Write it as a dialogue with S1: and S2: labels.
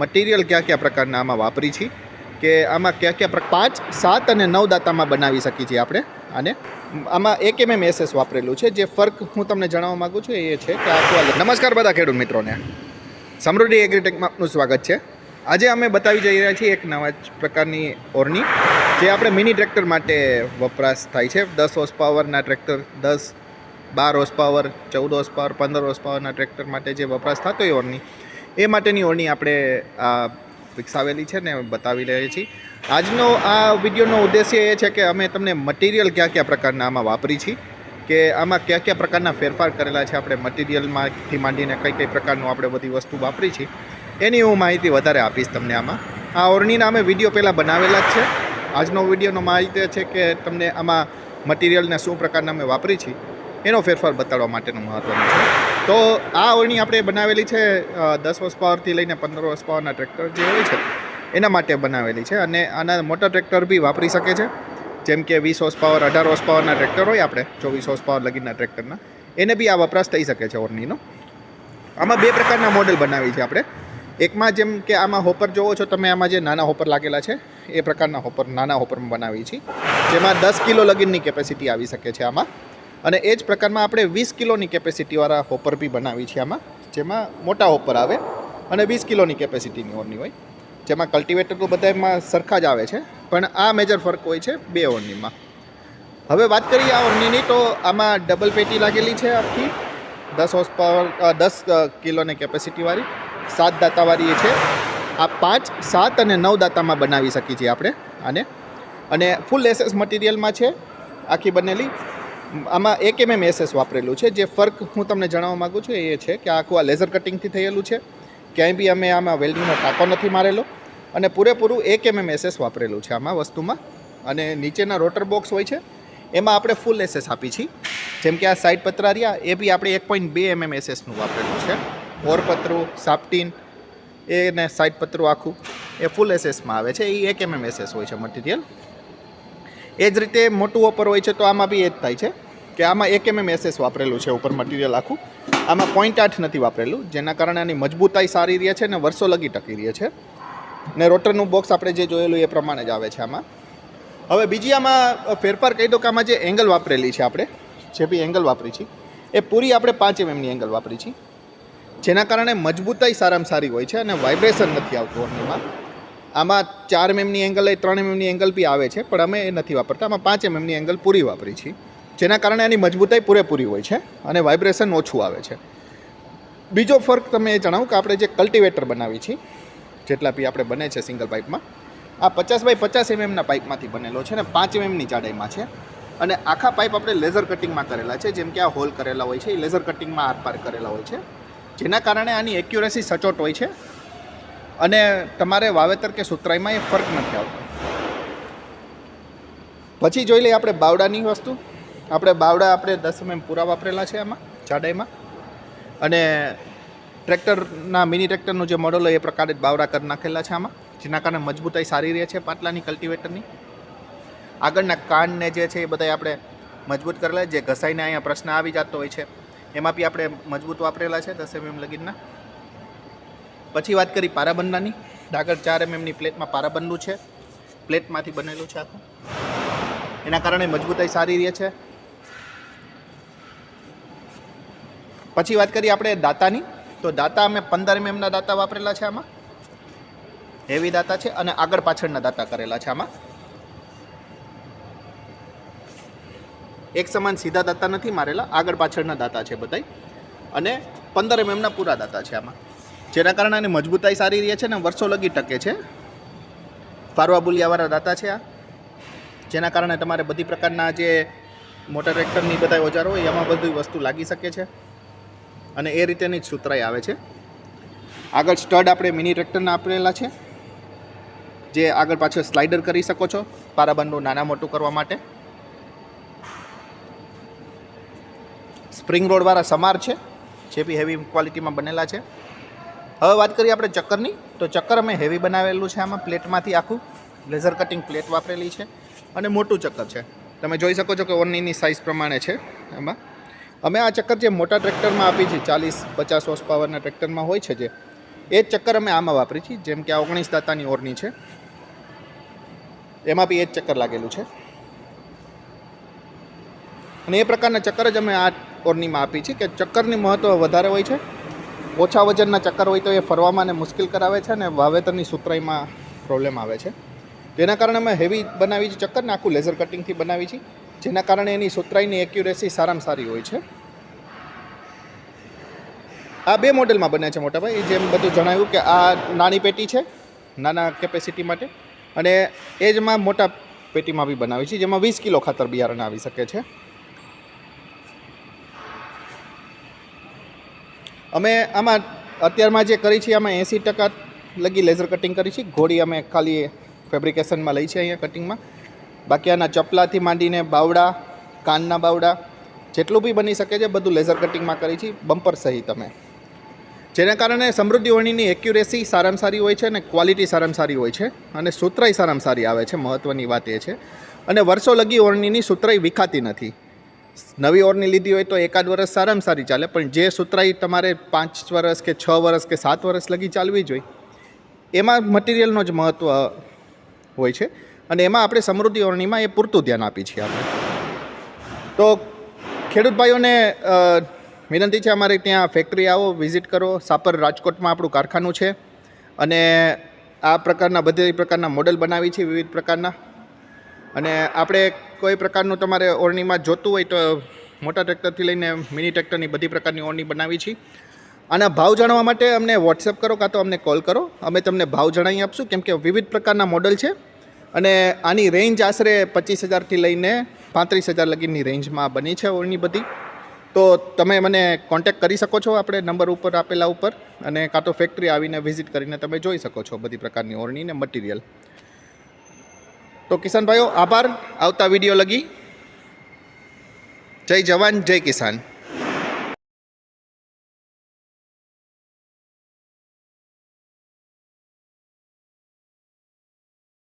S1: Material કયા કયા પ્રકારના આમાં વાપરી છે કે આમાં કયા કયા પાંચ, સાત અને નવ દાતામાં બનાવી શકીએ છીએ આપણે. અને આમાં એક એમએમ એસએસ વાપરેલું છે. જે ફર્ક હું તમને જણાવવા માગું છું એ છે કે આ નમસ્કાર બધા ખેડૂત મિત્રોને. સમૃદ્ધિ એગ્રીટેકમાં આપનું સ્વાગત છે. આજે અમે બતાવી જઈ રહ્યા છીએ એક નવા પ્રકારની ઓરની, જે આપણે મિની ટ્રેક્ટર માટે વપરાશ થાય છે. દસ હોર્સ પાવરના ટ્રેક્ટર, દસ, બાર હોર્સ પાવર ચૌદ હોર્સ પાવર પંદર હોર્સ પાવરના ટ્રેક્ટર માટે જે વપરાશ થતો હોય ઓરણી એ માટેની ઓરણી આપણે આ વિકસાવેલી છે ને બતાવી રહ્યા છીએ. આજનો આ વિડીયોનો ઉદ્દેશ્ય એ છે કે અમે તમને મટીરિયલ કયા કયા પ્રકારના આમાં વાપરી છીએ, કે આમાં કયા કયા પ્રકારના ફેરફાર કરેલા છે આપણે મટીરિયલમાંથી માંડીને કઈ કઈ પ્રકારનું આપણે બધી વસ્તુ વાપરી છીએ, એની હું માહિતી વધારે આપીશ તમને આમાં. આ ઓરણીના અમે વીડિયો પહેલાં બનાવેલા જ છે. આજનો વિડીયોનો માહિતી છે કે તમને આમાં મટીરિયલને શું પ્રકારના અમે વાપરી છીએ, એનો ફેરફાર બતાડવા માટેનું મહત્ત્વનું છે. તો આ ઓરણી આપણે બનાવેલી છે દસ વર્ષ પાવરથી લઈને પંદર વર્ષ પાવરના ટ્રેક્ટર જે હોય છે, એના માટે બનાવેલી છે. અને આના મોટા ટ્રેક્ટર બી વાપરી શકે છે. જેમ કે વીસ હોર્સ પાવર, અઢાર હોર્સ પાવરના ટ્રેક્ટર હોય આપણે, ચોવીસ હોર્સ પાવર લગીના ટ્રેક્ટરના, એને બી આ વપરાશ થઈ શકે છે ઓરણીનો આમાં બે પ્રકારના મોડેલ બનાવી છે આપણે. એકમાં જેમ કે આમાં હોપર જોવો છો તમે, આમાં જે નાના હોપર લાગેલા છે, એ પ્રકારના હોપર, નાના હોપરમાં બનાવી છે. જેમાં દસ કિલો લગીનની કેપેસિટી આવી શકે છે આમાં. અને એ જ પ્રકારમાં આપણે વીસ કિલોની કેપેસિટીવાળા હોપર બી બનાવી છે આમાં, જેમાં મોટા હોપર આવે અને વીસ કિલોની કેપેસિટીની ઓરની હોય. જેમાં કલ્ટિવેટર તો બધામાં સરખા જ આવે છે, પણ આ મેજર ફરક હોય છે બે ઓરનીમાં હવે વાત કરીએ આ ઓરનીની તો આમાં ડબલ પેટી લાગેલી છે આખી. દસ હોર્સ પાવર દસ કિલોની કેપેસિટીવાળી. સાત દાતાવાળી એ છે. આ પાંચ, સાત અને નવ દાતામાં બનાવી શકીએ છીએ આપણે આને. અને ફૂલ એસેસ મટીરિયલમાં છે, આખી બનેલી. આમાં એક એમએમ એસએસ વાપરેલું છે. જે ફર્ક હું તમને જણાવવા માગું છું એ છે કે આખું આ લેઝર કટિંગથી થયેલું છે. ક્યાંય બી અમે આમાં વેલ્ડિંગનો ટાંકો નથી મારેલો. અને પૂરેપૂરું એક એમએમ એસએસ વાપરેલું છે આમાં વસ્તુમાં. અને નીચેના રોટર બોક્સ હોય છે. એમાં આપણે ફૂલ એસએસ આપી છીએ જેમ કે આ સાઈડ પતરારિયા એ બી આપણે એક પોઈન્ટ બે એમએમ એસએસનું વાપરેલું છે. ઓરપતરું સાપટીન, એ ને સાઈડ પતરું આખું. એ ફૂલ એસએસમાં આવે છે. એ એક એમએમ એસએસ હોય છે મટીરિયલ એ જ રીતે મોટું ઓપર હોય છે તો આમાં બી એ જ થાય છે કે આમાં એક એમએમ એસએસ વાપરેલું છે ઉપર મટીરિયલ આખું. આમાં પોઈન્ટ આઠ નથી વાપરેલું, જેના કારણે આની મજબૂતાઈ સારી રહે છે ને વર્ષો લગી ટકી રહે છે. ને રોટરનું બોક્સ આપણે જે જોયેલું એ પ્રમાણે જ આવે છે આમાં. હવે બીજી આમાં ફેરફાર કહી દો કે આમાં જે એંગલ વાપરેલી છે આપણે, જે બી એંગલ વાપરી છે, એ પૂરી આપણે પાંચ એમએમની એંગલ વાપરી છે. જેના કારણે મજબૂતાઈ સારામાં સારી હોય છે અને વાઇબ્રેશન નથી આવતું ઓરણીમાં આમાં ચાર એમએમની એંગલ એ ત્રણ એમએમની એંગલ બી આવે છે, પણ અમે એ નથી વાપરતા. આમાં પાંચ એમએમની એંગલ પૂરી વાપરી છે જેના કારણે આની મજબૂતાઈ પૂરેપૂરી હોય છે અને વાઇબ્રેશન ઓછું આવે છે. બીજો ફરક તમે એ જણાવું કે આપણે જે કલ્ટિવેટર બનાવી છીએ, જેટલા બી આપણે બને છે સિંગલ પાઇપમાં આ પચાસ બાય પચાસ એમએમના પાઇપમાંથી બનેલો છે અને પાંચ એમએમની જાડાઈમાં છે. અને આખા પાઇપ આપણે લેઝર કટિંગમાં કરેલા છે, જેમ કે આ હોલ કરેલા હોય છે, એ લેઝર કટિંગમાં આરપાર કરેલા હોય છે. જેના કારણે આની એક્યુરેસી સચોટ હોય છે. અને તમારે વાવેતર કે સુતરાઈમાં એ ફરક નથી આવતો. પછી જોઈ લઈએ આપણે બાવડાની વસ્તુ. આપણે બાવડા આપણે દસ એમએમ પૂરા વાપરેલા છે આમાં, જાડાઈમાં. અને ટ્રેક્ટરના, મિની ટ્રેક્ટરનું જે મોડલ હોય એ પ્રકારે બાવડા કરી નાખેલા છે આમાં, જેના કારણે મજબૂતાઈ સારી રહે છે પાટલાની કલ્ટિવેટરની આગળના કાનને જે છે એ બધા આપણે મજબૂત કરેલા, જે ઘસાઈને અહીંયા પ્રશ્ન આવી જતો હોય છે, એમાં બી આપણે મજબૂત વાપરેલા છે દસ એમએમ લગીનના. પછી વાત કરી પારાબંદાની આગળ ચાર એમએમની પ્લેટમાં પારાબંદું છે. પ્લેટમાંથી બનેલું છે આખું. એના કારણે મજબૂતાઈ સારી રહે છે. પછી વાત કરીએ આપણે દાતાની. તો દાતા અમે પંદર એમએમના દાતા વાપરેલા છે આમાં. હેવી દાતા છે અને આગળ પાછળના દાતા કરેલા છે આમાં. એક સમાન સીધા દાતા નથી મારેલા, આગળ પાછળના દાતા છે બધાય. અને પંદર એમએમના પૂરા દાતા છે આમાં. જેના કારણે આની મજબૂતાઈ સારી રહે છે ને વર્ષો લગી ટકે છે. ફારવા બુલિયાવાળા દાતા છે આ. જેના કારણે તમારે બધી પ્રકારના જે મોટર ટ્રેક્ટરની બધા ઓજારો હોય, એમાં બધી વસ્તુ લાગી શકે છે. અને એ રીતેની જ સુતરાઈ આવે છે. આગળ સ્ટડ આપણે મિની ટ્રેક્ટરના આપેલા છે. જે આગળ પાછળ સ્લાઇડર કરી શકો છો, પારાબંધનું નાના મોટું કરવા માટે. સ્પ્રિંગ રોડવાળા સમાર છે, જે બી હેવી ક્વોલિટીમાં બનેલા છે. હવે વાત કરીએ આપણે ચક્કરની. તો ચક્કર અમે હેવી બનાવેલું છે આમાં પ્લેટમાંથી આખું. લેઝર કટિંગ પ્લેટ વાપરેલી છે અને મોટું ચક્કર છે. તમે જોઈ શકો છો કે ઓરનીની સાઇઝ પ્રમાણે છે એમાં. અમે આ ચક્કર જે મોટા ટ્રેક્ટરમાં આપી છે, ચાલીસ, પચાસ હોર્સ પાવરના ટ્રેક્ટરમાં હોય છે જે, એ જ ચક્કર અમે આમાં વાપરી છીએ. જેમ કે આ ઓગણીસ દાતાની ઓરની છે. એમાં બી એ જ ચક્કર લાગેલું છે. અને એ પ્રકારના ચક્કર જ અમે આ ઓરનીમાં આપી છે કે ચક્કરની મહત્ત્વ વધારે હોય છે. ઓછા વજનના ચક્કર હોય તો એ ફરવામાં ને મુશ્કેલ કરાવે છે અને વાવેતરની સુતરાઈમાં પ્રોબ્લેમ આવે છે. તેના કારણે અમે હેવી બનાવી છે ચક્કર ને આખું લેઝર કટિંગથી બનાવી છે. જેના કારણે એની સુતરાઈની એક્યુરેસી સારામાં સારી હોય છે. આ બે મોડેલમાં બને છે મોટાભાઈ. જેમ બધું જણાવ્યું કે આ નાની પેટી છે, નાના કેપેસિટી માટે. અને એ જમાં મોટા પેટીમાં બી બનાવી છે, જેમાં વીસ કિલો ખાતર બિયારણ આવી શકે છે. અમે આમાં અત્યારમાં જે કરી છે આમાં એંસી ટકા લગી લેઝર કટિંગ કરી છે. ઘોડી અમે ખાલી ફેબ્રિકેશનમાં લઈ છે અહીંયા કટિંગમાં બાકી આના ચપલાથી માંડીને બાવડા, કાનના બાવડા, જેટલું બી બની શકે છે, બધું લેઝર કટિંગમાં કરી છે બમ્પર સહિત અમે. જેના કારણે સમૃદ્ધિ વણીની એક્યુરેસી સારામાં સારી હોય છે અને ક્વોલિટી સારામાં સારી હોય છે અને સુતરાઈ સારામાં સારી આવે છે. મહત્ત્વની વાત એ છે. અને વર્ષો લગી ઓરણીની સુતરાઈ વિખાતી નથી. નવી ઓરની લીધી હોય તો એકાદ વર્ષ સારામાં સારી ચાલે, પણ જે સુતરાઈ તમારે પાંચ વર્ષ કે છ વર્ષ કે સાત વર્ષ લગી ચાલવી જોઈએ એમાં મટીરિયલનો જ મહત્ત્વ હોય છે. અને એમાં આપણે સમૃદ્ધિ ઓરણીમાં એ પૂરતું ધ્યાન આપીએ છીએ આપણે. તો ખેડૂત ભાઈઓને વિનંતી છે અમારે ત્યાં ફેક્ટરી આવો વિઝિટ કરો. સાપર રાજકોટમાં આપણું કારખાનું છે. અને આ પ્રકારના, બધી પ્રકારના મોડલ બનાવી છે વિવિધ પ્રકારના. અને આપણે કોઈ પ્રકારનું તમારે ઓરણીમાં જોતું હોય તો મોટા ટ્રેક્ટરથી લઈને મિની ટ્રેક્ટરની બધી પ્રકારની ઓરણી બનાવી છે. આના ભાવ જાણવા માટે અમને વોટ્સએપ કરો કાં તો અમને કોલ કરો. અમે તમને ભાવ જણાવી આપશું, કેમ કે વિવિધ પ્રકારના મોડલ છે. અને આની રેન્જ આશરે પચીસ હજારથી લઈને પાંત્રીસ હજાર લગીની રેન્જમાં બની છે ઓરણી બધી. તો તમે મને કોન્ટેક કરી શકો છો આપણે નંબર ઉપર આપેલા ઉપર અને કાં તો ફેક્ટરી આવીને વિઝિટ કરીને તમે જોઈ શકો છો બધી પ્રકારની ઓરણી ને મટીરિયલ તો કિસાનભાઈઓ આભાર. આવતા વીડિયો લગી. જય જવાન જય કિસાન.